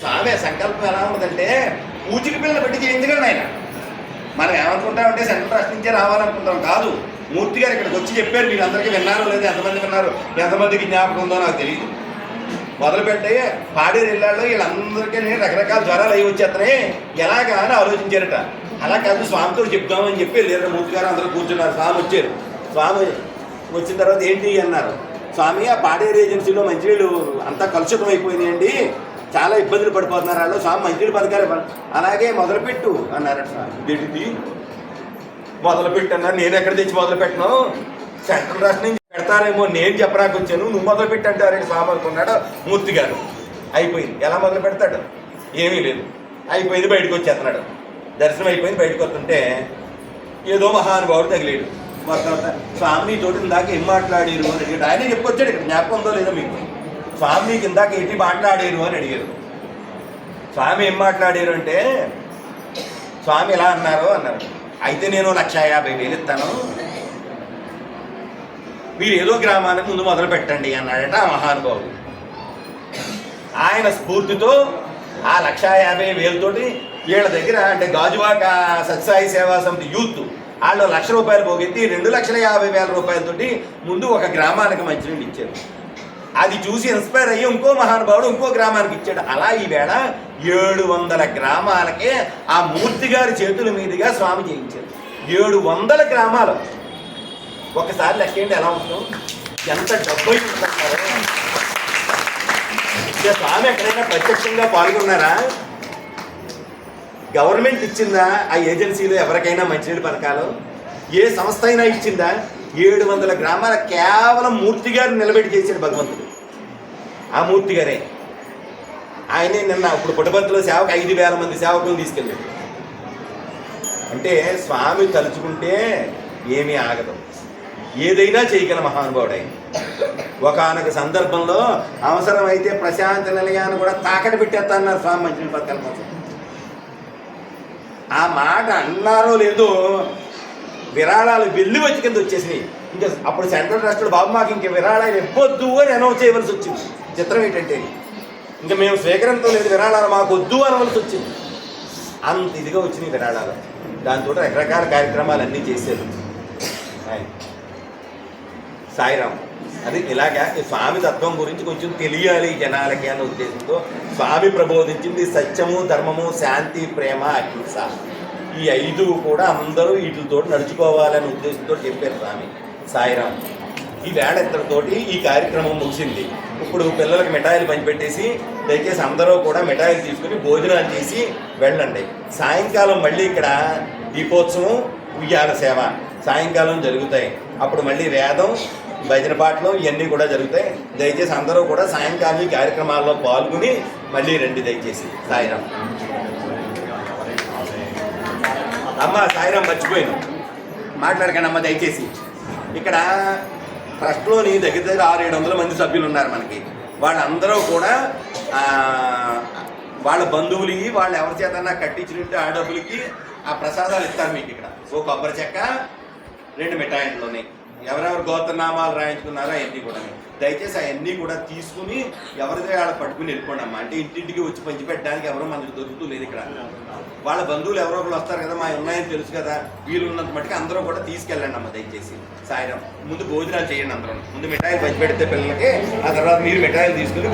స్వామి సంకల్పం ఎలా ఉంటుందంటే పూచిక పిల్లలు పెట్టి చేయించగలను ఆయన మనం ఏమనుకుంటామంటే సెంట్రల్ ట్రస్ట్ నుంచే రావాలనుకుంటాం. కాదు మూర్తి గారు ఇక్కడికి వచ్చి చెప్పారు. మీరు అందరికీ విన్నారు లేదు ఎంతమంది విన్నారు ఎంతమందికి జ్ఞాపకం ఉందో నాకు తెలియదు మొదలుపెట్టే పాడేరు ఇళ్ళల్లో వీళ్ళందరికీ రకరకాల జ్వరాలు అవి వచ్చేస్తున్నాయి. ఎలాగా అని ఆలోచించారట. అలా కాదు స్వామితో చెప్దామని చెప్పి వెళ్ళారు. మూర్తి గారు అందరూ కూర్చున్నారు. స్వామి వచ్చారు. స్వామి వచ్చిన తర్వాత ఏంటి అన్నారు. స్వామి ఆ పాడేరు ఏజెన్సీలో మంచినీళ్ళు అంతా కలుషితం అయిపోయినాయండి. చాలా ఇబ్బందులు పడిపోతున్నారు వాళ్ళు. స్వామి మంచినీళ్ళు పథకాలు. అలాగే మొదలుపెట్టు అన్నారట ఏంటిది? మొదలుపెట్టు అన్నారు నేను ఎక్కడ తెచ్చి మొదలు పెట్టను సెంట్రల్ రాష్ట్రం నుంచి పెడతారేమో నేను చెప్పడానికి వచ్చాను నువ్వు మొదలు పెట్టి అంటారని స్వామి అనుకున్నాడు మూర్తి గారు. అయిపోయింది. ఎలా మొదలు పెడతాడు ఏమీ లేదు. అయిపోయింది బయటకు వచ్చేస్తున్నాడు. దర్శనం అయిపోయింది బయటకు వస్తుంటే ఏదో మహానుభావుడు తగిలేడు. మొత్తం స్వామి తోటి ఇందాక ఏం మాట్లాడారు అని అడిగాడు. ఆయనే చెప్పుకొచ్చాడు. ఇక్కడ జ్ఞాపకం ఉందో లేదో మీకు? స్వామి నీకు ఇందాక ఏంటి మాట్లాడారు అని అడిగారు. స్వామి ఏం మాట్లాడారు అంటే స్వామి ఎలా అన్నారు అన్నారు. అయితే నేను లక్ష యాభై వేలు ఇస్తాను. మీరు ఏదో గ్రామానికి ముందు మొదలు పెట్టండి అన్నాడట ఆ మహానుభావుడు. ఆయన స్ఫూర్తితో ఆ లక్ష యాభై వేలతోటి వీళ్ళ దగ్గర అంటే గాజువాక సత్సాయి సేవా సమితి యూత్ వాళ్ళు లక్ష రూపాయలు పోగెత్తి రెండు లక్షల యాభై వేల రూపాయలతోటి ముందు ఒక గ్రామానికి మంచినీళ్ళు ఇచ్చారు. అది చూసి ఇన్స్పైర్ అయ్యి ఇంకో మహానుభావుడు ఇంకో గ్రామానికి ఇచ్చాడు. అలా ఈవేళ ఏడు వందల గ్రామాలకే ఆ మూర్తి గారి చేతుల మీదుగా స్వామి చేయించారు ఏడు వందల గ్రామాలు. ఒకసారి లెక్కేంటి ఎలా ఉంటుంది. ఎంత డబ్బు అయి స్వామి ఎక్కడైనా ప్రత్యక్షంగా పాల్గొన్నారా? గవర్నమెంట్ ఇచ్చిందా? ఆ ఏజెన్సీలో ఎవరికైనా మంచినీటి పథకాలు? ఏ సంస్థ అయినా ఇచ్చిందా? ఏడు వందల గ్రామాల కేవలం మూర్తి గారిని నిలబెట్టి చేశాడు భగవంతుడు. ఆ మూర్తి గారే. ఆయనే నిన్న ఇప్పుడు పుట్టపర్తిలో సేవకు ఐదు వేల మంది సేవకులను తీసుకెళ్ళాడు. అంటే స్వామి తలుచుకుంటే ఏమీ ఆగదు. ఏదైనా చేయగల మహానుభావుడు ఆయన ఒకనొక సందర్భంలో అవసరమైతే ప్రశాంత నిలయాన్ని కూడా తాకట పెట్టేస్తాన్నారు స్వామి మంచి పథకాల కోసం ఆ మాట అన్నారో లేదో విరాళాలు వెళ్ళి వచ్చి కింద వచ్చేసినాయి. ఇంకా అప్పుడు సెంట్రల్ ట్రస్టులు బాబు మాకు ఇంక విరాళాలు ఇవ్వద్దు అని అనౌన్స్ చేయవలసి వచ్చింది. చిత్రం ఏంటంటే ఇంకా మేము స్వీకరించడం లేదు విరాళాలు మాకు వద్దు అనవలసి వచ్చింది. అంత ఇదిగా వచ్చినాయి విరాళాలు. దాంతో రకరకాల కార్యక్రమాలు అన్నీ చేశారు ఆయన. సాయిరామ్. అది ఇలాగా ఈ స్వామి తత్వం గురించి కొంచెం తెలియాలి జనాలకి అన్న ఉద్దేశంతో స్వామి ప్రబోధించింది సత్యము ధర్మము శాంతి ప్రేమ అహింస. ఈ ఐదు కూడా అందరూ వీటితో నడుచుకోవాలనే ఉద్దేశంతో చెప్పారు స్వామి సాయిరామ్. ఈ వేళ ఇద్దరితోటి ఈ కార్యక్రమం ముగిసింది. ఇప్పుడు పిల్లలకు మిఠాయిలు పంచిపెట్టేసి దయచేసి అందరూ కూడా మిఠాయిలు తీసుకుని భోజనాలు చేసి వెళ్ళండి. సాయంకాలం మళ్ళీ ఇక్కడ దీపోత్సవం ఉయ్యాల సేవ సాయంకాలం జరుగుతాయి. అప్పుడు మళ్ళీ వేదం భజన పాటలు ఇవన్నీ కూడా జరుగుతాయి. దయచేసి అందరూ కూడా సాయంకాలం ఈ కార్యక్రమాల్లో పాల్గొని మళ్ళీ రండి దయచేసి. సాయిరాం అమ్మ సాయిరాం మర్చిపోయాను. మాట్లాడకండి అమ్మ దయచేసి. ఇక్కడ ట్రస్ట్లోని దగ్గర దగ్గర ఆరు ఏడు వందల మంది సభ్యులు ఉన్నారు మనకి. వాళ్ళందరూ కూడా వాళ్ళ బంధువులకి వాళ్ళు ఎవరి చేతన్నా కట్టించినట్టు ఆ డబ్బులకి ఆ ప్రసాదాలు ఇస్తారు మీకు ఇక్కడ. ఓ కొబ్బరి చెక్క రెండు మిఠాయిల్లోని. ఎవరెవరు గోత్రనామాలు రాయించుకున్నారో అవన్నీ కూడా. దయచేసి అవన్నీ కూడా తీసుకుని ఎవరిదే వాళ్ళ పట్టుకుని వెళ్ళిపోండి అమ్మా. అంటే ఇంటింటికి వచ్చి పంచిపెట్టడానికి ఎవరో మనకు దొరుకుతూ లేదు ఇక్కడ. వాళ్ళ బంధువులు ఎవరో ఒకరు వస్తారు కదా మా ఉన్నాయని తెలుసు కదా. వీళ్ళు ఉన్నంత మట్టుకు అందరూ కూడా తీసుకెళ్ళండి అమ్మ దయచేసి. సాయంత్రం ముందు భోజనాలు చేయండి అందరం. ముందు మిఠాయిలు పంచిపెడితే పిల్లలకి ఆ తర్వాత మీరు మిఠాయిలు తీసుకుని